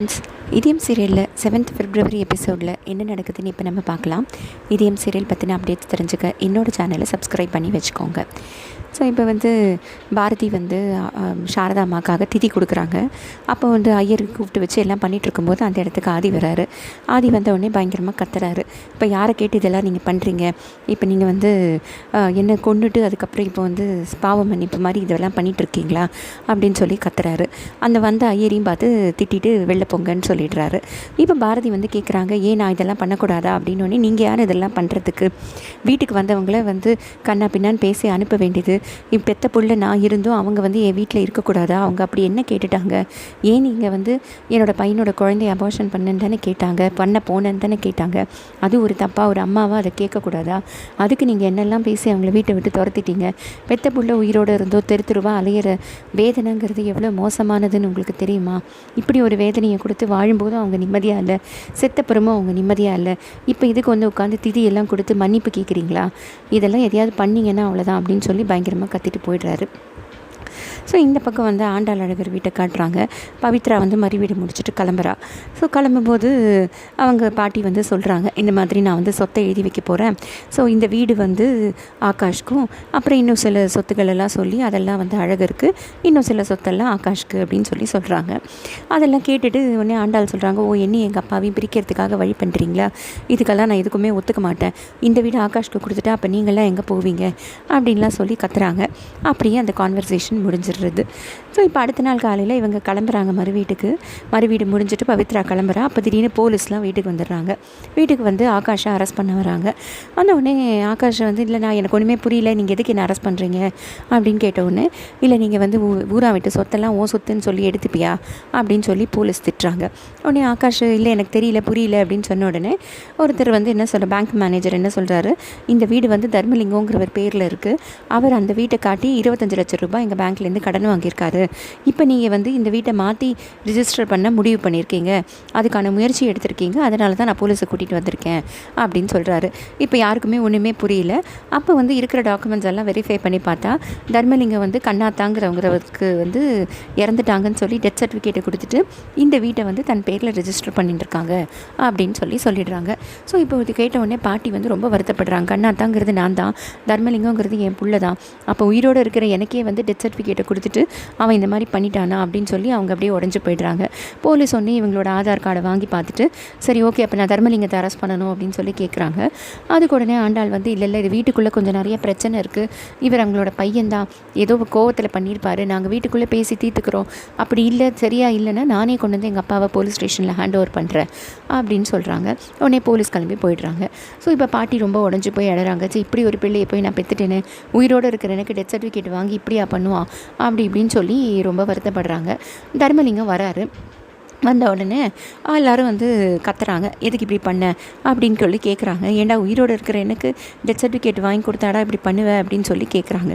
Friends இதயம் சீரியலில் seventh பிப்ரவரி எபிசோடில் என்ன நடக்குதுன்னு இப்போ நம்ம பார்க்கலாம். இதயம் சீரியல் பற்றின அப்டேட்ஸ் தெரிஞ்சுக்க என்னோடய சேனலை சப்ஸ்கிரைப் பண்ணி வச்சுக்கோங்க. ஸோ இப்போ வந்து பாரதி வந்து சாரதா அம்மாக்காக திதி கொடுக்குறாங்க. அப்போ வந்து ஐயர் கூப்பிட்டு வச்சு எல்லாம் பண்ணிகிட்ருக்கும்போது அந்த இடத்துக்கு ஆதி வராரு. ஆதி வந்த உடனே பயங்கரமாக கத்துறாரு. இப்போ யாரை கேட்டு இதெல்லாம் நீங்கள் பண்ணுறீங்க இப்போ நீங்கள் வந்து என்ன என்னை கொண்டுட்டு அதுக்கப்புறம் இப்போ வந்து பாவம் மன்னிப்பு மாதிரி இதெல்லாம் பண்ணிகிட்ருக்கீங்களா அப்படின்னு சொல்லி கத்துறாரு. அந்த வந்த ஐயரையும் பார்த்து திட்டிட்டு வெளில போங்கன்னு சொல்லிடுறாரு. இப்போ பாரதி வந்து கேட்குறாங்க ஏன் நான் இதெல்லாம் பண்ணக்கூடாதா? அப்படின்னு நீங்கள் யார் இதெல்லாம் பண்ணுறதுக்கு வீட்டுக்கு வந்தவங்கள வந்து கண்ணா பின்னான்னு பேசி அனுப்ப வேண்டியது. இப்போ பெத்த புள்ள நான் இருந்தும் அவங்க வந்து என் வீட்டில் இருக்கக்கூடாதா? அவங்க அப்படி என்ன கேட்டுட்டாங்க? ஏன் நீங்கள் வந்து என்னோட பையனோட குழந்தைய அபார்ஷன் பண்ணுன்னு தானே கேட்டாங்க பண்ண போனேன்னு தானே கேட்டாங்க. அது ஒரு தப்பாக ஒரு அம்மாவாக அதை கேட்கக்கூடாதா? அதுக்கு நீங்கள் என்னெல்லாம் பேசி அவங்கள வீட்டை விட்டு துரத்திட்டீங்க? பெத்த புள்ள உயிரோடு இருந்தோ தெரு தெருவாக அலையிற வேதனைங்கிறது எவ்வளோ மோசமானதுன்னு உங்களுக்கு தெரியுமா? இப்படி ஒரு வேதனையை கொடுத்து வாழும்போதும் அவங்க நிம்மதியாக இல்லை. செத்தப்புறமும் அவங்க நிம்மதியாக இல்லை. இப்போ இதுக்கு வந்து உட்காந்து திதி எல்லாம் கொடுத்து மன்னிப்பு கேட்குறீங்களா இதெல்லாம் எதையாவது பண்ணிங்கன்னா அவ்வளோதான் அப்படின்னு சொல்லி பயங்கரமாக கத்திட்டு போயிடுறாரு. ஸோ இந்த பக்கம் வந்து ஆண்டாள் அழகர் வீட்டை காட்டுறாங்க. பவித்ரா வந்து மறு வீடு முடிச்சுட்டு கிளம்புறா. ஸோ கிளம்பும்போது அவங்க பாட்டி வந்து சொல்கிறாங்க இந்த மாதிரி நான் வந்து சொத்தை எழுதி வைக்க போகிறேன் ஸோ இந்த வீடு வந்து ஆகாஷ்க்கும் அப்புறம் இன்னும் சில சொத்துக்கள் எல்லாம் சொல்லி அதெல்லாம் வந்து அழகருக்கு இன்னும் சில சொத்தெல்லாம் ஆகாஷ்க்கு அப்படின்னு சொல்லி சொல்கிறாங்க அதெல்லாம் கேட்டுட்டு உடனே ஆண்டாள் சொல்கிறாங்க ஓ என்ன எங்கள் அப்பாவையும் பிரிக்கிறதுக்காக வழி பண்ணுறீங்களா இதுக்கெல்லாம் நான் எதுக்குமே ஒத்துக்க மாட்டேன். இந்த வீடு ஆகாஷ்க்கு கொடுத்துட்டா அப்போ நீங்களாம் எங்கே போவீங்க? அப்படின்லாம் சொல்லி கத்துறாங்க. அப்படியே அந்த கான்வர்சேஷன் முடிஞ்சிடுறது. ஸோ இப்போ அடுத்த நாள் காலையில் இவங்க கிளம்புறாங்க மறு வீட்டுக்கு. மறு வீடு முடிஞ்சிட்டு பவித்ரா கிளம்புறா. அப்போ திடீர்னு போலீஸ்லாம் வீட்டுக்கு வந்துடுறாங்க. வீட்டுக்கு வந்து ஆகாஷை அரெஸ்ட் பண்ண வராங்க. அந்த உடனே வந்து இல்லை நான் எனக்கு ஒன்றுமே புரியல. நீங்கள் எதுக்கு என்ன அரெஸ்ட் பண்ணுறீங்க அப்படின்னு கேட்ட உடனே இல்லை நீங்கள் வந்து ஊ- ஊரா விட்டு சொத்தெல்லாம் ஓ சொத்துன்னு சொல்லி எடுத்துப்பியா? அப்படின்னு சொல்லி போலீஸ் திட்டுறாங்க. உடனே ஆகாஷ் இல்லை எனக்கு தெரியல புரியல. அப்படின்னு சொன்ன உடனே ஒருத்தர் வந்து என்ன சொல்கிற பேங்க் மேனேஜர் என்ன சொல்கிறாரு இந்த வீடு வந்து தர்மலிங்கோங்கிறவர் பேரில் இருக்குது அவர் அந்த வீட்டை காட்டி இருபத்தஞ்சு லட்சம் ரூபாய் எங்கள் பேங்க் பேங்க்லேருந்து கடன் வாங்கியிருக்காரு. இப்போ நீங்கள் வந்து இந்த வீட்டை மாற்றி ரிஜிஸ்டர் பண்ண முடிவு பண்ணியிருக்கீங்க. அதுக்கான முயற்சி எடுத்திருக்கீங்க. அதனால தான் நான் போலீஸை கூட்டிகிட்டு வந்திருக்கேன் அப்படின்னு சொல்கிறாரு. இப்போ யாருக்குமே ஒன்றுமே புரியல. அப்போ வந்து இருக்கிற டாக்குமெண்ட்ஸ் எல்லாம் வெரிஃபை பண்ணி பார்த்தா தர்மலிங்கம் வந்து கண்ணாத்தாங்கிறவங்கிறவருக்கு வந்து இறந்துட்டாங்கன்னு சொல்லி டெத் சர்டிஃபிகேட்டை கொடுத்துட்டு இந்த வீட்டை வந்து தன் பேரில் ரிஜிஸ்டர் பண்ணிட்டுருக்காங்க அப்படின்னு சொல்லி சொல்லிடுறாங்க. ஸோ இப்போ இது கேட்ட உடனே பாட்டி வந்து ரொம்ப வருத்தப்படுறாங்க. கண்ணாத்தாங்கிறது நான் தான். தர்மலிங்கங்கிறது என் புள்ள தான். அப்போ உயிரோடு இருக்கிற எனக்கே வந்து டெத் சர்டிஃபிகேட்டை கொடுத்துட்டு அவன் இந்த மாதிரி பண்ணிட்டானா அப்படின்னு சொல்லி அவங்க அப்படியே உடஞ்சி போயிடுறாங்க. போலீஸ் ஒன்று இவங்களோட ஆதார் கார்டை வாங்கி பார்த்துட்டு சரி ஓகே அப்போ நான் தர்மலிங்கத்தை அரெஸ்ட் பண்ணணும் அப்படின்னு சொல்லி கேட்குறாங்க அதுக்கு உடனே ஆண்டாள் வந்து இல்லை இல்லை இது வீட்டுக்குள்ளே கொஞ்சம் நிறைய பிரச்சனை இருக்குது இவர் அவங்களோட பையன்தான். ஏதோ கோவத்தில் பண்ணியிருப்பார். நாங்கள் வீட்டுக்குள்ளே பேசி தீர்த்துக்கிறோம். அப்படி இல்லை சரியா இல்லைன்னா நானே கொண்டு வந்து எங்கள் அப்பாவை போலீஸ் ஸ்டேஷனில் ஹேண்ட் ஓவர் பண்ணுறேன் அப்படின்னு சொல்கிறாங்க உடனே போலீஸ் கிளம்பி போயிடுறாங்க. ஸோ இப்போ பாட்டி ரொம்ப உடஞ்சி போய் இடறாங்க சரி இப்படி ஒரு பிள்ளையை போய் நான் பெற்றுட்டேனே உயிரோடு இருக்கிற எனக்கு டெத் சர்டிஃபிகேட் வாங்கி இப்படியா பண்ணுவான்? அப்படி இப்படின்னு சொல்லி ரொம்ப வருத்தப்படுறாங்க. தர்மலிங்கம் வராரு. வந்த உடனே எல்லோரும் வந்து கத்துறாங்க. எதுக்கு இப்படி பண்ண? அப்படின்னு சொல்லி கேட்குறாங்க ஏன்டா உயிரோடு இருக்கிற எனக்கு டெத் சர்டிஃபிகேட் வாங்கி கொடுத்தாடா இப்படி பண்ணுவேன் அப்படின்னு சொல்லி கேட்குறாங்க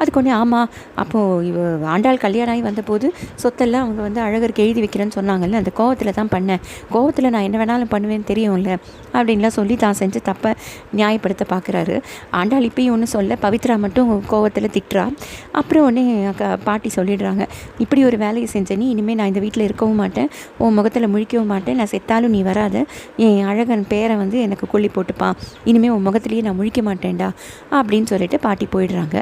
அதுக்கு ஒன்றே ஆமாம் அப்போது இவ ஆண்டாள் கல்யாணம் ஆகி வந்தபோது சொத்தெல்லாம் அவங்க வந்து அழகருக்கு எழுதி வைக்கிறேன்னு சொன்னாங்கல்ல அந்த கோவத்தில் தான் பண்ணேன். கோவத்தில் நான் என்ன வேணாலும் பண்ணுவேன்னு தெரியும்ல அப்படின்லாம் சொல்லி தான் செஞ்சு தப்பை நியாயப்படுத்த பார்க்குறாரு ஆண்டாள் இப்பயும் ஒன்றும் சொல்ல பவித்ரா மட்டும் கோவத்தில் திட்டுறா. அப்புறம் உடனே அக்கா பாட்டி சொல்லிடுறாங்க இப்படி ஒரு வேலையை செஞ்ச நீ இனிமேல் நான் இந்த வீட்டில் இருக்கவும் மாட்டேன். உன் முகத்தில் முழிக்கவும் மாட்டேன். நான் செத்தாலும் நீ வராத. என் அழகன் பேரை வந்து எனக்கு கொல்லி போட்டுப்பான் இனிமேல் உன் முகத்துலேயே நான் முழிக்க மாட்டேன்டா. அப்படின்னு சொல்லிட்டு பாட்டி போயிடுறாங்க.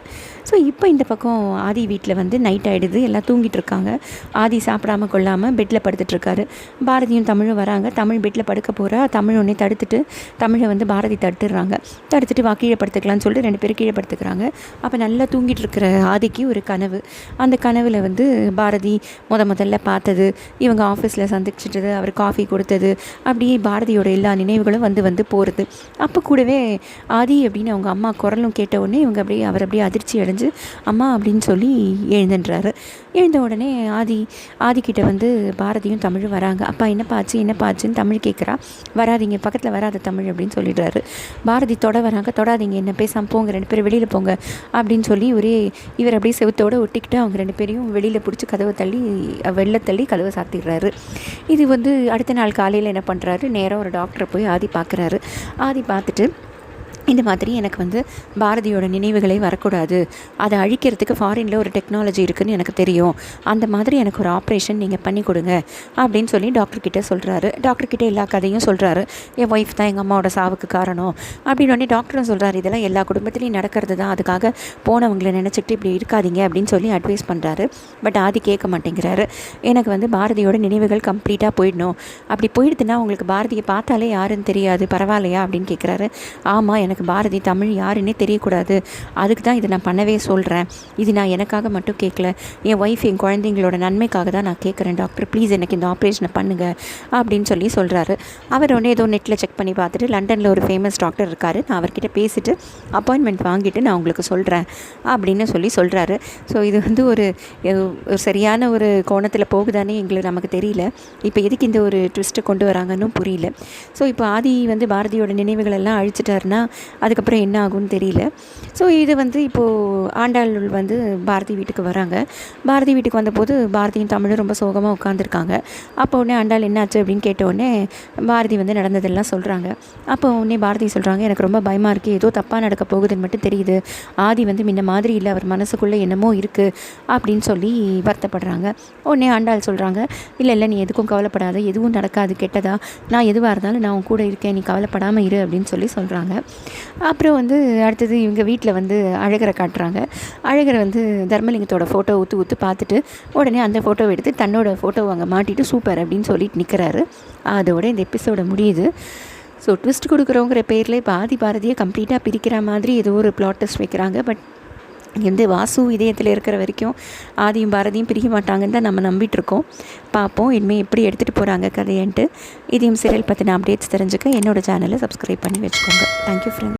ஸோ இப்போ இந்த பக்கம் ஆதி வீட்டில் வந்து நைட் ஆகிடுது எல்லாம் தூங்கிட்டு இருக்காங்க. ஆதி சாப்பிடாம கொள்ளாமல் பெட்டில் படுத்துட்டு இருக்காரு. பாரதியும் தமிழும் வராங்க. தமிழ் பெட்டில் படுக்க போகிறா தமிழ் உடனே தடுத்துட்டு தமிழை வந்து பாரதி தடுத்துடுறாங்க. தடுத்துட்டு வா கீழே படுத்துக்கலாம்னு சொல்லிட்டு ரெண்டு பேரும் கீழே படுத்துக்கிறாங்க. அப்போ நல்லா தூங்கிட்டு இருக்கிற ஆதிக்கு ஒரு கனவு. அந்த கனவில் வந்து பாரதி முத முதல்ல பார்த்தது. இவங்க ஆஃபீஸில் சந்திச்சிட்டது அவர் காஃபி கொடுத்தது அப்படியே பாரதியோட எல்லா நினைவுகளும் வந்து வந்து போகிறது அப்போ கூடவே ஆதி அப்படின்னு அவங்க அம்மா குரலும் கேட்ட உடனே இவங்க அப்படியே அவர் அப்படியே அதிர்ச்சி அடைஞ்சு அம்மா அப்படின்னு சொல்லி எழுந்துன்றாரு. எழுந்த உடனே ஆதி ஆதிக்கிட்ட வந்து பாரதியும் தமிழும் வராங்க. அப்பா என்னப்பா ஆச்சு என்னப்பா ஆச்சுன்னு தமிழ் கேட்குறா வராதீங்க பக்கத்தில் வராத தமிழ் அப்படின்னு சொல்லிடுறாரு. பாரதி தொட வராங்க. தொடாதீங்க என்ன பேசாம போங்க ரெண்டு பேரும் வெளியில் போங்க அப்படின்னு சொல்லி ஒரே இவர் அப்படியே செவுத்தோட ஒட்டிக்கிட்டு அவங்க ரெண்டு பேரையும் வெளியில் பிடிச்சி கதவை தள்ளி வெளில தள்ளி கதவை சாத்திடுறாரு. இது வந்து அடுத்த நாள் காலையில் என்ன பண்ணுறாரு நேராக ஒரு டாக்டரை போய் ஆதி பார்க்குறாரு ஆதி பார்த்துட்டு இந்த மாதிரி எனக்கு வந்து பாரதியோட நினைவுகளே வரக்கூடாது. அதை அழிக்கிறதுக்கு ஃபாரினில் ஒரு டெக்னாலஜி இருக்குதுன்னு எனக்கு தெரியும். அந்த மாதிரி எனக்கு ஒரு ஆப்ரேஷன் நீங்கள் பண்ணி கொடுங்க அப்படின்னு சொல்லி டாக்டர் கிட்டே சொல்கிறாரு டாக்டர் கிட்டே எல்லா கதையும் சொல்கிறாரு என் ஒய்ஃப் தான் எங்கள் அம்மாவோட சாவுக்கு காரணம் அப்படின்னு உடனே டாக்டரும் சொல்கிறாரு இதெல்லாம் எல்லா குடும்பத்துலேயும் நடக்கிறது தான். அதுக்காக போனவங்களை நினச்சிட்டு இப்படி இருக்காதீங்க அப்படின்னு சொல்லி அட்வைஸ் பண்ணுறாரு பட் ஆதி கேட்க மாட்டேங்கிறாரு. எனக்கு வந்து பாரதியோட நினைவுகள் கம்ப்ளீட்டாக போயிடணும். அப்படி போயிடுதுன்னா உங்களுக்கு பாரதியை பார்த்தாலே யாருன்னு தெரியாது. பரவாயில்லையா அப்படின்னு கேட்குறாரு. ஆமாம் எனக்கு பாரதி தமிழ் யாருன்னே தெரியக்கூடாது. அதுக்கு தான் இதை நான் பண்ணவே சொல்கிறேன் இது நான் எனக்காக மட்டும் கேட்கல. என் ஒய்ஃப் என் குழந்தைங்களோட நன்மைக்காக தான் நான் கேட்குறேன் டாக்டர் ப்ளீஸ் எனக்கு இந்த ஆப்ரேஷனை பண்ணுங்கள் அப்படின்னு சொல்லி சொல்கிறாரு அவர் ஒன்று ஏதோ நெட்டில் செக் பண்ணி பார்த்துட்டு லண்டனில் ஒரு ஃபேமஸ் டாக்டர் இருக்கார். நான் அவர்கிட்ட பேசிவிட்டு அப்பாயின்மெண்ட் வாங்கிட்டு நான் உங்களுக்கு சொல்கிறேன் அப்படின்னு சொல்லி சொல்கிறாரு ஸோ இது வந்து ஒரு ஒரு சரியான ஒரு கோணத்தில் போகுதானே எங்களுக்கு நமக்கு தெரியல. இப்போ எதுக்கு இந்த ஒரு ட்விஸ்ட்டை கொண்டு வராங்கன்னு புரியல. ஸோ இப்போ ஆதி வந்து பாரதியோட நினைவுகள் எல்லாம் அழிச்சிட்டாருன்னா அதுக்கப்புறம் என்ன ஆகும்னு தெரியல. ஸோ இது வந்து இப்போது ஆண்டாள் வந்து பாரதி வீட்டுக்கு வராங்க. பாரதி வீட்டுக்கு வந்தபோது பாரதியும் தமிழும் ரொம்ப சோகமாக உட்காந்துருக்காங்க அப்போ உடனே ஆண்டாள் என்னாச்சு அப்படின்னு கேட்ட உடனே பாரதி வந்து நடந்ததெல்லாம் சொல்கிறாங்க அப்போ உடனே பாரதி சொல்கிறாங்க எனக்கு ரொம்ப பயமாக இருக்குது ஏதோ தப்பாக நடக்க போகுதுன்னு மட்டும் தெரியுது. ஆதி வந்து முன்ன மாதிரி இல்லை. அவர் மனசுக்குள்ளே என்னமோ இருக்குது அப்படின்னு சொல்லி வருத்தப்படுறாங்க. உடனே ஆண்டாள் சொல்கிறாங்க இல்லை இல்லை நீ எதுக்கும் கவலைப்படாத. எதுவும் நடக்காது. கெட்டதா? நான் எதுவாக இருந்தாலும் நான் உன் கூட இருக்கேன். நீ கவலைப்படாமல் இரு. அப்படின்னு சொல்லி சொல்கிறாங்க அப்புறம் வந்து அடுத்தது இவங்க வீட்டில் வந்து அழகரை காட்டுறாங்க. அழகரை வந்து தர்மலிங்கத்தோட ஃபோட்டோ ஊற்று ஊற்று பார்த்துட்டு உடனே அந்த ஃபோட்டோவை எடுத்து தன்னோட ஃபோட்டோவை அங்கே மாட்டிட்டு சூப்பர் அப்படின்னு சொல்லிட்டு நிற்கிறாரு அதோட இந்த எபிசோட முடியுது. ஸோ ட்விஸ்ட் கொடுக்குறோங்கிற பேரில் பாதி பாரதியை கம்ப்ளீட்டாக பிரிக்கிற மாதிரி ஏதோ ஒரு ப்ளாட் டெஸ்ட் வைக்கிறாங்க. பட் எந்த வாசு இதயத்தில் இருக்கிற வரைக்கும் ஆதியும் பாரதியும் பிரிக்க மாட்டாங்கன்னு தான் நம்ம நம்பிட்டுருக்கோம். பார்ப்போம் இனிமேல் எப்படி எடுத்துகிட்டு போகிறாங்க கதையன்ட்டு இதையும் சீரியல் பற்றின அப்டேட்ஸ் தெரிஞ்சுக்க என்னோடய சேனலை சப்ஸ்கிரைப் பண்ணி வச்சுக்கோங்க. Thank you friend